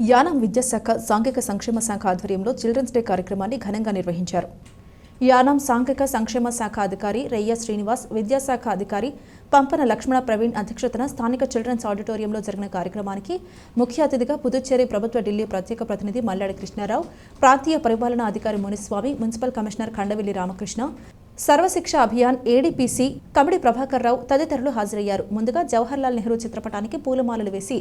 యానం విద్యాశాఖ సాంఘిక సంక్షేమ శాఖ ఆధ్వర్యంలో చిల్డ్రన్స్ డే కార్యక్రమాన్ని ఘనంగా నిర్వహించారు. యానం సాంఘిక సంక్షేమ శాఖ అధికారి రెయ్య శ్రీనివాస్ విద్యాశాఖ అధికారి పంపన లక్ష్మణ ప్రవీణ్ అధ్యక్షతన స్థానిక చిల్డ్రన్స్ ఆడిటోరియంలో జరిగిన కార్యక్రమానికి ముఖ్య అతిథిగా పుదుచ్చేరి ప్రభుత్వ ఢిల్లీ ప్రత్యేక ప్రతినిధి మల్లాడి కృష్ణారావు ప్రాంతీయ పరిపాలనా అధికారి Muniswamy municipal commissioner Khandavilli Ramakrishna Sarva Shiksha Abhiyan ADPC Kamidi Prabhakar Rao తదితరులు హాజరయ్యారు. ముందుగా జవహర్లాల్ నెహ్రూ చిత్రపటానికి పూలమాలలు వేసి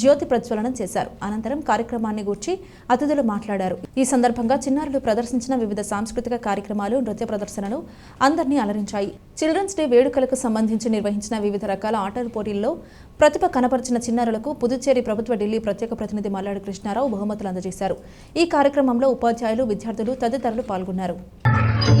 జ్యోతి ప్రజ్వలనం చేశారు. అనంతరం కార్యక్రమాన్ని గూర్చి అతిథులు మాట్లాడారు. ఈ సందర్భంగా చిన్నారులు ప్రదర్శించిన వివిధ సాంస్కృతిక కార్యక్రమాలు నృత్య ప్రదర్శనలు అందరినీ అలరించాయి. చిల్డ్రన్స్ డే వేడుకలకు సంబంధించి నిర్వహించిన వివిధ రకాల ఆటల పోటీల్లో ప్రతిభ కనపరిచిన చిన్నారులకు పుదుచ్చేరి ప్రభుత్వ ఢిల్లీ ప్రత్యేక ప్రతినిధి మల్లాడి కృష్ణారావు బహుమతులు అందజేశారు. ఈ కార్యక్రమంలో ఉపాధ్యాయులు విద్యార్థులు తదితరులు పాల్గొన్నారు.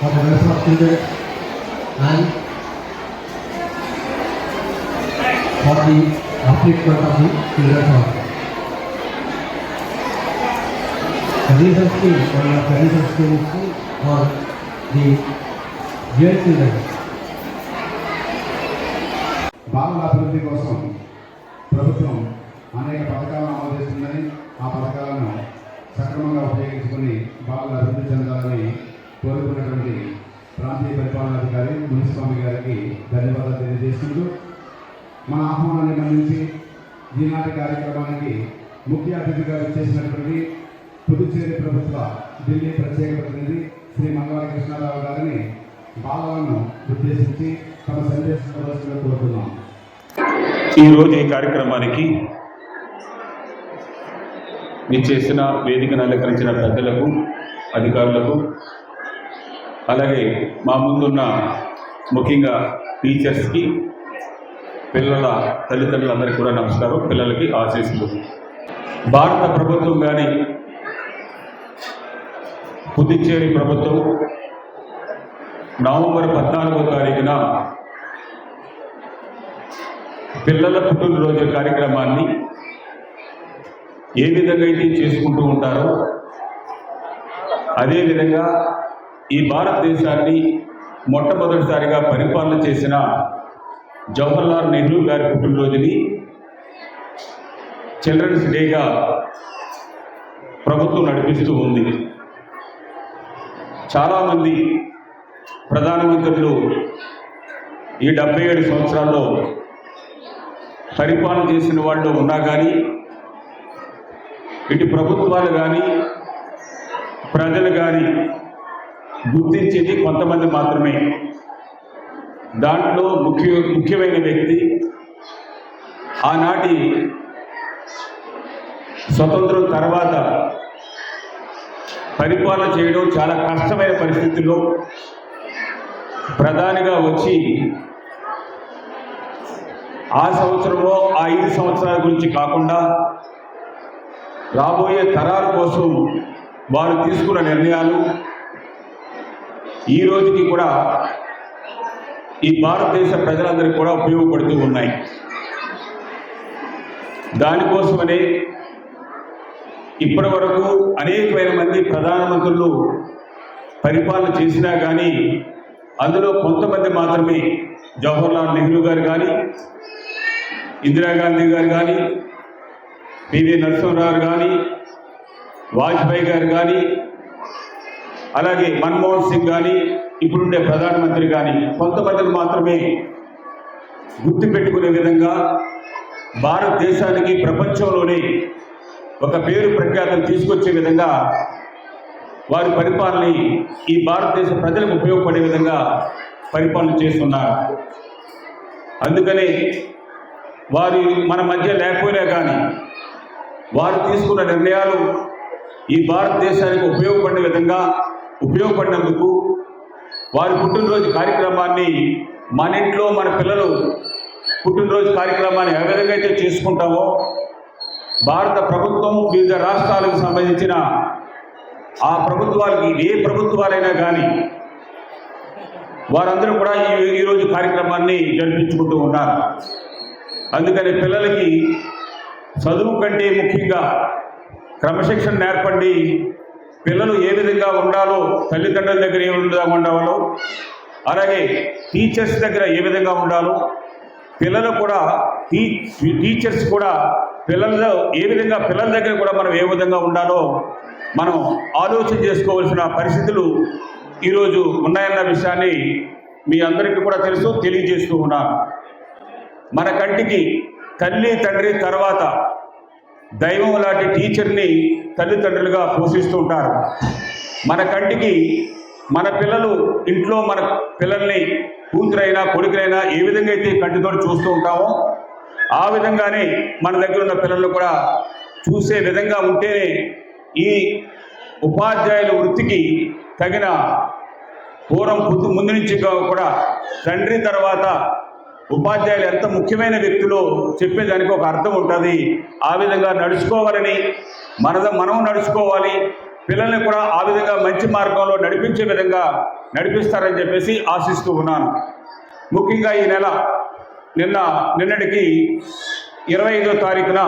for the Welfare of Children and for the upliftment of the children also. The reason scheme, one of the reason scheme is for the real children. బాలల అభివృద్ధి కోసం ప్రభుత్వం అనేక పథకాలను అమలు చేస్తుందని ఆ పథకాలను సక్రమంగా ఉపయోగించుకొని బాలల అభివృద్ధి చెందాలని కోరుకున్నటువంటి ప్రాంతీయ స్వామి గారికి ధన్యవాదాలు తెలియజేసుకుంటూ మన ఆహ్వానాన్ని మన్నించి ఈనాటి కార్యక్రమానికి ముఖ్య అతిథిగా చేసినటువంటి పుదుచ్చేరి ప్రభుత్వ ఢిల్లీ ప్రత్యేక ప్రతినిధి శ్రీ మంగళ కృష్ణారావు గారిని బాలలను ఉద్దేశించి తమ సందేశం కోరుతున్నాం. ఈరోజు ఈ కార్యక్రమానికి చేసిన వేదికను అలంకరించిన పెద్దలకు అధికారులకు అలాగే మా ముందున్న ముఖ్యంగా టీచర్స్కి పిల్లల తల్లిదండ్రులందరికీ కూడా నమస్కారం. పిల్లలకి ఆశీస్సులు. భారత ప్రభుత్వం కానీ పుదుచ్చేరి ప్రభుత్వం నవంబర్ పద్నాలుగో తారీఖున పిల్లల పుట్టినరోజు కార్యక్రమాన్ని ఏ విధంగా అయితే చేసుకుంటూ ఉంటారో అదేవిధంగా ఈ భారతదేశాన్ని మొట్టమొదటిసారిగా పరిపాలన చేసిన జవహర్లాల్ నెహ్రూ గారి పుట్టినరోజుని చిల్డ్రన్స్ డేగా ప్రభుత్వం నడిపిస్తూ ఉంది. చాలామంది ప్రధానమంత్రులు ఈ డెబ్బై ఏడు సంవత్సరాల్లో పరిపాలన చేసిన వాళ్ళు ఉన్నా కానీ ఇటు ప్రభుత్వాలు కానీ ప్రజలు కానీ గుర్తించేది కొంతమంది మాత్రమే. దాంట్లో ముఖ్య ముఖ్యమైన వ్యక్తి ఆనాటి స్వతంత్రం తర్వాత పరిపాలన చేయడం చాలా కష్టమైన పరిస్థితుల్లో ప్రధానిగా వచ్చి ఆ సంవత్సరంలో ఆ ఐదు సంవత్సరాల గురించి కాకుండా రాబోయే తరాల కోసం వారు తీసుకున్న నిర్ణయాలు ఈ రోజుకి కూడా ఈ భారతదేశ ప్రజలందరికీ కూడా ఉపయోగపడుతూ ఉన్నాయి. దానికోసమనే ఇప్పటి వరకు అనేకమైన మంది ప్రధానమంత్రులు పరిపాలన చేసినా కానీ అందులో కొంతమంది మాత్రమే జవహర్లాల్ నెహ్రూ గారు కానీ ఇందిరాగాంధీ గారు కానీ పివి నరసింహరావు కానీ వాజ్పేయి గారు కానీ అలాగే మన్మోహన్ సింగ్ కానీ ఇప్పుడుండే ప్రధానమంత్రి కానీ కొంతమందిని మాత్రమే గుర్తుపెట్టుకునే విధంగా భారతదేశానికి ప్రపంచంలోనే ఒక పేరు ప్రఖ్యాతం తీసుకొచ్చే విధంగా వారి పరిపాలనని ఈ భారతదేశ ప్రజలకు ఉపయోగపడే విధంగా పరిపాలన చేస్తున్నారు. అందుకనే వారి మన మధ్య లేకపోయినా కానీ వారు తీసుకున్న నిర్ణయాలు ఈ భారతదేశానికి ఉపయోగపడే విధంగా ఉపయోగపడినందుకు వారి పుట్టినరోజు కార్యక్రమాన్ని మన ఇంట్లో మన పిల్లలు పుట్టినరోజు కార్యక్రమాన్ని ఏ విధంగా అయితే చేసుకుంటామో భారత ప్రభుత్వం వివిధ రాష్ట్రాలకు సంబంధించిన ఆ ప్రభుత్వాలకి ఏ ప్రభుత్వాలైనా కానీ వారందరూ కూడా ఈ ఈరోజు కార్యక్రమాన్ని జరిపించుకుంటూ ఉన్నారు. అందుకని పిల్లలకి చదువు కంటే ముఖ్యంగా క్రమశిక్షణ నేర్పండి పిల్లలు ఏ విధంగా ఉండాలో తల్లిదండ్రుల దగ్గర ఏ విధంగా ఉండాలో అలాగే టీచర్స్ దగ్గర ఏ విధంగా ఉండాలో పిల్లలు కూడా టీ టీచర్స్ కూడా పిల్లల్లో ఏ విధంగా పిల్లల దగ్గర కూడా మనం ఏ విధంగా ఉండాలో మనం ఆలోచన చేసుకోవాల్సిన పరిస్థితులు ఈరోజు ఉన్నాయన్న విషయాన్ని మీ అందరికీ కూడా తెలుసు తెలియజేస్తూ ఉన్నాను. మన కంటికి తల్లి తండ్రి తర్వాత దైవం లాంటి టీచర్ని తల్లిదండ్రులుగా పోషిస్తూ ఉంటారు. మన కంటికి మన పిల్లలు ఇంట్లో మన పిల్లల్ని కూతురైనా కొడుకులైనా ఏ విధంగా అయితే కంటితో చూస్తూ ఉంటామో ఆ విధంగానే మన దగ్గర ఉన్న పిల్లలు కూడా చూసే విధంగా ఉంటేనే ఈ ఉపాధ్యాయుల వృత్తికి తగిన పూర్వం ముందు నుంచి కూడా తండ్రి తర్వాత ఉపాధ్యాయులు ఎంత ముఖ్యమైన వ్యక్తులో చెప్పేదానికి ఒక అర్థం ఉంటుంది. ఆ విధంగా నడుచుకోవాలని మనద మనం నడుచుకోవాలి. పిల్లల్ని కూడా ఆ విధంగా మంచి మార్గంలో నడిపించే విధంగా నడిపిస్తారని చెప్పేసి ఆశిస్తూ ఉన్నాను. ముఖ్యంగా ఈ నెల నిన్న నిన్నటికి ఇరవై ఐదో తారీఖున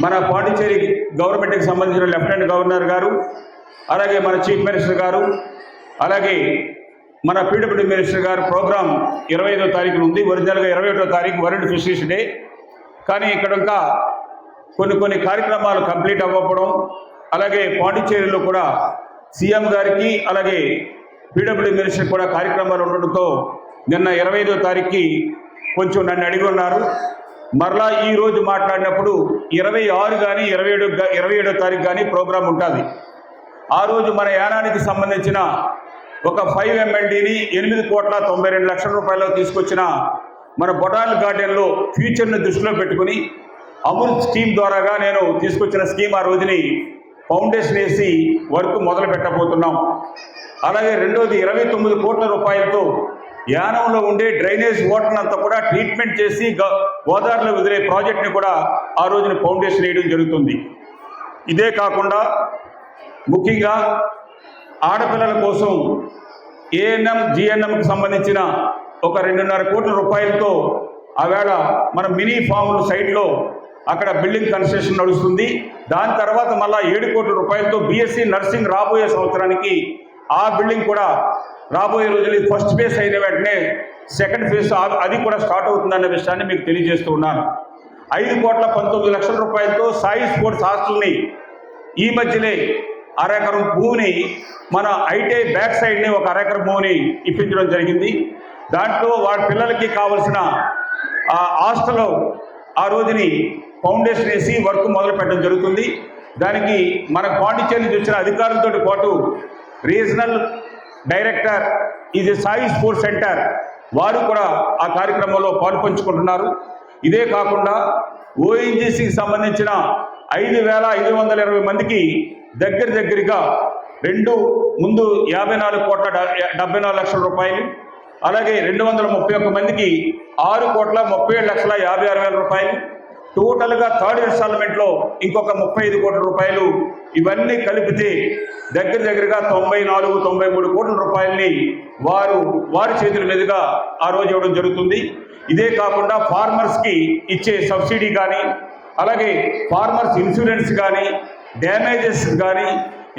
మన పాండిచ్చేరి గవర్నమెంట్కి సంబంధించిన లెఫ్టినెంట్ గవర్నర్ గారు అలాగే మన చీఫ్ మినిస్టర్ గారు అలాగే మన పీడబ్ల్యూ మినిస్టర్ గారు ప్రోగ్రాం ఇరవై ఐదో తారీఖున ఉంది. ఒరిజినల్గా ఇరవై ఒకటో తారీఖు వరల్డ్ ఫిషరీస్ డే. కానీ ఇక్కడ ఇంకా కొన్ని కొన్ని కార్యక్రమాలు కంప్లీట్ అవ్వకపోవడం అలాగే పాండిచ్చేరిలో కూడా సీఎం గారికి అలాగే పీడబ్ల్యూ మినిస్టర్ కూడా కార్యక్రమాలు ఉండడంతో నిన్న ఇరవై ఐదో తారీఖుకి కొంచెం నన్ను అడిగి ఉన్నారు. మరలా ఈ రోజు మాట్లాడినప్పుడు ఇరవై ఆరు కానీ ఇరవై ఏడు ఇరవై ఏడో తారీఖు కానీ ప్రోగ్రాం ఉంటుంది. ఆ రోజు మన యానానికి సంబంధించిన ఒక ఫైవ్ ఎంఎల్డీని ఎనిమిది కోట్ల తొంభై రెండు లక్షల రూపాయలు తీసుకొచ్చిన మన బొటాల్ గార్డెన్లో ఫ్యూచర్ని దృష్టిలో పెట్టుకుని అమృత్ స్కీమ్ ద్వారాగా నేను తీసుకొచ్చిన స్కీమ్ ఆ రోజుని ఫౌండేషన్ వేసి వర్క్ మొదలు పెట్టబోతున్నాం. అలాగే రెండోది ఇరవై తొమ్మిది కోట్ల రూపాయలతో యానంలో ఉండే డ్రైనేజ్ వాటర్ అంతా కూడా ట్రీట్మెంట్ చేసి గ- గోదావరిలో వదిలే ప్రాజెక్ట్ని కూడా ఆ రోజున ఫౌండేషన్ వేయడం జరుగుతుంది. ఇదే కాకుండా ముఖ్యంగా ఆడపిల్లల కోసం ఏఎన్ఎం జిఎన్ఎంకి సంబంధించిన ఒక రెండున్నర కోట్ల రూపాయలతో ఆవేళ మన మినీ ఫామ్ల సైట్లో అక్కడ బిల్డింగ్ కన్స్ట్రక్షన్ నడుస్తుంది. దాని తర్వాత మళ్ళా ఏడు కోట్ల రూపాయలతో బీఎస్సీ నర్సింగ్ రాబోయే సంవత్సరానికి ఆ బిల్డింగ్ కూడా రాబోయే రోజులు ఫస్ట్ ఫేజ్ అయిన వెంటనే సెకండ్ ఫేజ్ అది కూడా స్టార్ట్ అవుతుందన్న విషయాన్ని మీకు తెలియజేస్తూ ఉన్నాను. ఐదు కోట్ల పంతొమ్మిది లక్షల రూపాయలతో సాయి స్పోర్ట్స్ హాస్టల్ని ఈ మధ్యనే అరెకరం భూమిని మన ఐటీఐ బ్యాక్ సైడ్ని ఒక అరెకరం భూమిని ఇప్పించడం జరిగింది. దాంట్లో వాడి పిల్లలకి కావలసిన ఆ హాస్టల్ ఆ రోజుని ఫౌండేషన్ వేసి వర్క్ మొదలు పెట్టడం జరుగుతుంది. దానికి మన పాండిచ్చేరి నుంచి వచ్చిన అధికారులతో పాటు రీజనల్ డైరెక్టర్ ఇది సాయి స్పోర్ట్స్ సెంటర్ వారు కూడా ఆ కార్యక్రమంలో పాల్పంచుకుంటున్నారు. ఇదే కాకుండా ఓఎన్జీసీకి సంబంధించిన ఐదు వేల ఐదు వందల ఇరవై మందికి దగ్గర దగ్గరగా రెండు ముందు యాభై నాలుగు కోట్ల డెబ్బై నాలుగు లక్షల రూపాయలు అలాగే రెండు వందల ముప్పై ఒక్క మందికి ఆరు కోట్ల ముప్పై ఏడు లక్షల యాభై ఆరు వేల రూపాయలు. టోటల్గా థర్డ్ ఇన్స్టాల్మెంట్లో ఇంకొక ముప్పై ఐదు కోట్ల రూపాయలు. ఇవన్నీ కలిపితే దగ్గర దగ్గరగా తొంభై నాలుగు తొంభై మూడు కోట్ల రూపాయలని వారు వారి చేతుల మీదుగా ఆ రోజు ఇవ్వడం జరుగుతుంది. ఇదే కాకుండా ఫార్మర్స్కి ఇచ్చే సబ్సిడీ కానీ అలాగే ఫార్మర్స్ ఇన్సూరెన్స్ కానీ డ్యామేజెస్ కానీ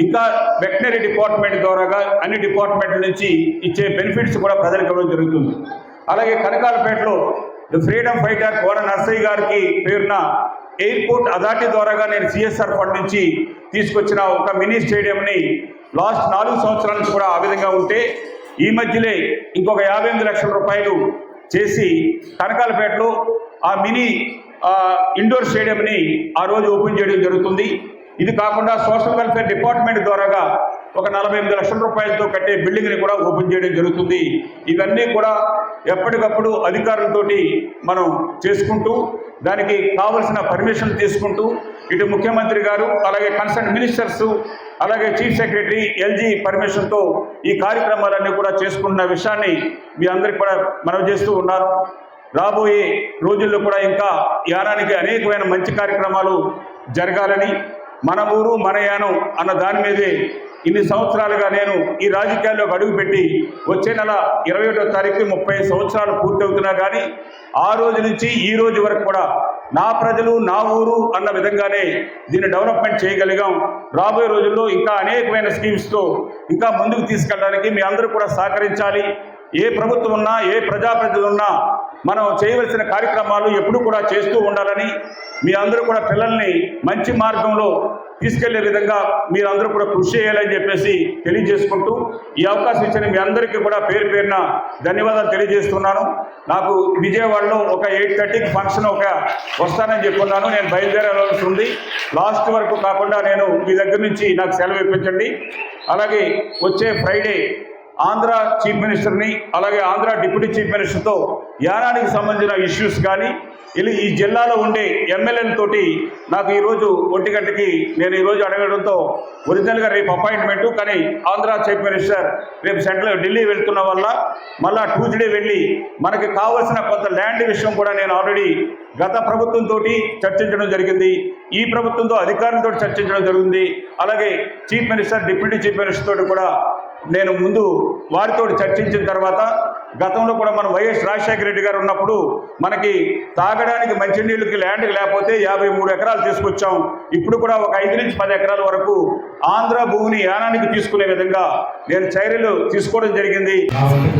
ఇంకా వెటనరీ డిపార్ట్మెంట్ ద్వారాగా అన్ని డిపార్ట్మెంట్ల నుంచి ఇచ్చే బెనిఫిట్స్ కూడా ప్రజలకు ఇవ్వడం జరుగుతుంది. అలాగే కనకాలపేటలో ద ఫ్రీడమ్ ఫైటర్ కోర నర్సయ్య గారికి పేరున ఎయిర్పోర్ట్ అథారిటీ ద్వారాగా నేను సిఎస్ఆర్ ఫండ్ నుంచి తీసుకొచ్చిన ఒక మినీ స్టేడియంని లాస్ట్ నాలుగు సంవత్సరాల నుంచి కూడా ఆ విధంగా ఉంటే ఈ మధ్యలే ఇంకొక యాభై ఎనిమిది లక్షల రూపాయలు చేసి కనకాలపేటలో ఆ మినీ ఇండోర్ స్టేడియంని ఆ రోజు ఓపెన్ చేయడం జరుగుతుంది. ఇది కాకుండా సోషల్ వెల్ఫేర్ డిపార్ట్మెంట్ ద్వారాగా ఒక నలభై ఎనిమిది లక్షల రూపాయలతో కట్టే బిల్డింగ్ని కూడా ఓపెన్ చేయడం జరుగుతుంది. ఇవన్నీ కూడా ఎప్పటికప్పుడు అధికారులతోటి మనం చేసుకుంటూ దానికి కావలసిన పర్మిషన్ తీసుకుంటూ ఇటు ముఖ్యమంత్రి గారు అలాగే కన్సర్న్ మినిస్టర్స్ అలాగే చీఫ్ సెక్రటరీ ఎల్జీ పర్మిషన్తో ఈ కార్యక్రమాలన్నీ కూడా చేసుకుంటున్న విషయాన్ని మీ అందరికి కూడా మనం చేస్తూ ఉన్నారు. రాబోయే రోజుల్లో కూడా ఇంకా యానానికి అనేకమైన మంచి కార్యక్రమాలు జరగాలని మన ఊరు మన యానం అన్న దాని మీదే ఇన్ని సంవత్సరాలుగా నేను ఈ రాజకీయాల్లోకి అడుగుపెట్టి వచ్చే నెల ఇరవై ఒకటో తారీఖు ముప్పై సంవత్సరాలు పూర్తవుతున్నా కానీ ఆ రోజు నుంచి ఈ రోజు వరకు కూడా నా ప్రజలు నా ఊరు అన్న విధంగానే దీన్ని డెవలప్మెంట్ చేయగలిగాం. రాబోయే రోజుల్లో ఇంకా అనేకమైన స్కీమ్స్తో ఇంకా ముందుకు తీసుకెళ్ళడానికి మీ అందరూ కూడా సహకరించాలి. ఏ ప్రభుత్వం ఉన్నా ఏ ప్రజాప్రతినిధులు ఉన్నా మనం చేయవలసిన కార్యక్రమాలు ఎప్పుడు కూడా చేస్తూ ఉండాలని మీ అందరూ కూడా పిల్లల్ని మంచి మార్గంలో తీసుకెళ్ళే విధంగా మీరందరూ కూడా కృషి చేయాలని చెప్పేసి తెలియజేసుకుంటూ ఈ అవకాశం ఇచ్చిన మీ అందరికీ కూడా పేరు పేరున ధన్యవాదాలు తెలియజేస్తున్నాను. నాకు విజయవాడలో ఒక ఎయిట్ థర్టీకి ఫంక్షన్ ఒక వస్తానని చెప్పున్నాను నేను బయలుదేరాల్సి ఉంది. లాస్ట్ వరకు కాకుండా నేను మీ దగ్గర నుంచి నాకు సెలవు ఇప్పించండి. అలాగే వచ్చే ఫ్రైడే ఆంధ్ర చీఫ్ మినిస్టర్ని అలాగే ఆంధ్ర డిప్యూటీ చీఫ్ మినిస్టర్తో యానానికి సంబంధించిన ఇష్యూస్ కానీ ఇలా ఈ జిల్లాలో ఉండే ఎమ్మెల్యేలతోటి నాకు ఈరోజు ఒంటి గంటకి నేను ఈరోజు అడగడంతో ఒరిజినల్గా రేపు అపాయింట్మెంటు కానీ ఆంధ్ర చీఫ్ మినిస్టర్ రేపు సెంట్రల్ ఢిల్లీ వెళ్తున్న వల్ల మళ్ళా ట్యూస్డే వెళ్ళి మనకి కావాల్సిన కొంత ల్యాండ్ విషయం కూడా నేను ఆల్రెడీ గత ప్రభుత్వంతో చర్చించడం జరిగింది. ఈ ప్రభుత్వంతో అధికారులతో చర్చించడం జరిగింది అలాగే chief minister deputy chief minister తోటి కూడా నేను ముందు వారితో చర్చించిన తర్వాత గతంలో కూడా మనం వైఎస్ రాజశేఖర రెడ్డి గారు ఉన్నప్పుడు మనకి తాగడానికి మంచినీళ్ళకి ల్యాండ్ లేకపోతే యాభై మూడు ఎకరాలు తీసుకొచ్చాం. ఇప్పుడు కూడా ఒక ఐదు నుంచి పది ఎకరాల వరకు ఆంధ్ర భూమిని యానానికి తీసుకునే విధంగా నేను చర్యలు తీసుకోవడం జరిగింది.